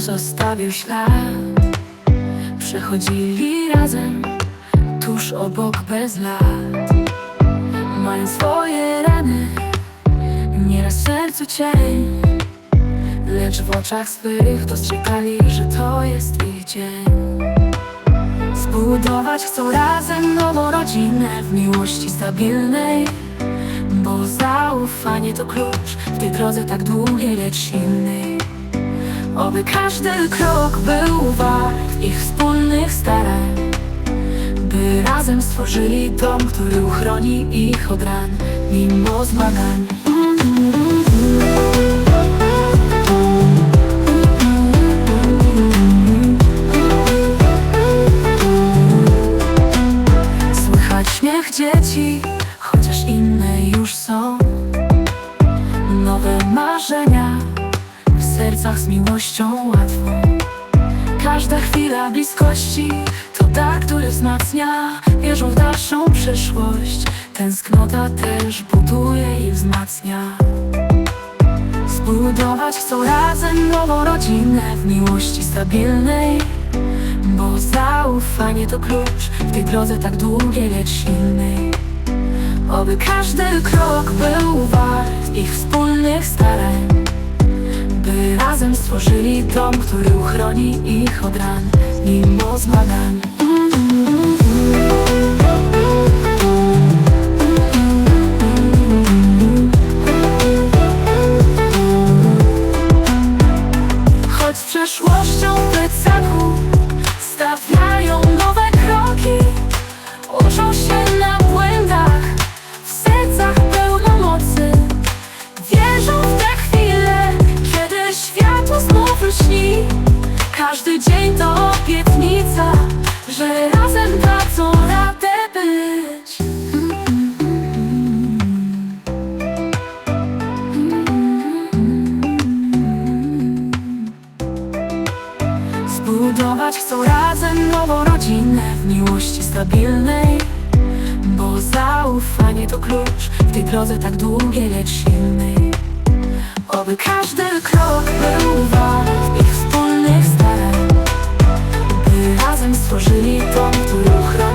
zostawił ślad. Przechodzili razem tuż obok bez lat. Mają swoje rany, nieraz w sercu cień. Lecz w oczach swych dostrzegali, że to jest ich dzień. Zbudować chcą razem nową rodzinę w miłości stabilnej Bo zaufanie to klucz w tej drodze tak długiej, lecz silnej Oby każdy krok był wart ich wspólnych starań By razem stworzyli dom, który uchroni ich od ran Mimo zmagań. Słychać śmiech dzieci, chociaż inne już są. Nowe marzenia sercach z miłością łatwą. Każda chwila bliskości to dar, który wzmacnia Wierzą w dalszą przyszłość Tęsknota też buduje i wzmacnia. Zbudować chcą razem nową rodzinę w miłości stabilnej Bo zaufanie to klucz w tej drodze tak długiej, lecz silnej. Oby każdy krok był wart ich wspólnych starań Razem stworzyli dom, który uchroni ich od ran Mimo zmagań lśni Każdy dzień to obietnica Że razem dadzą radę być. Zbudować chcą razem nową rodzinę w miłości stabilnej Bo zaufanie to klucz w tej drodze tak długiej, lecz silnej. Oby każdy krok był wart свожелітом твою храм.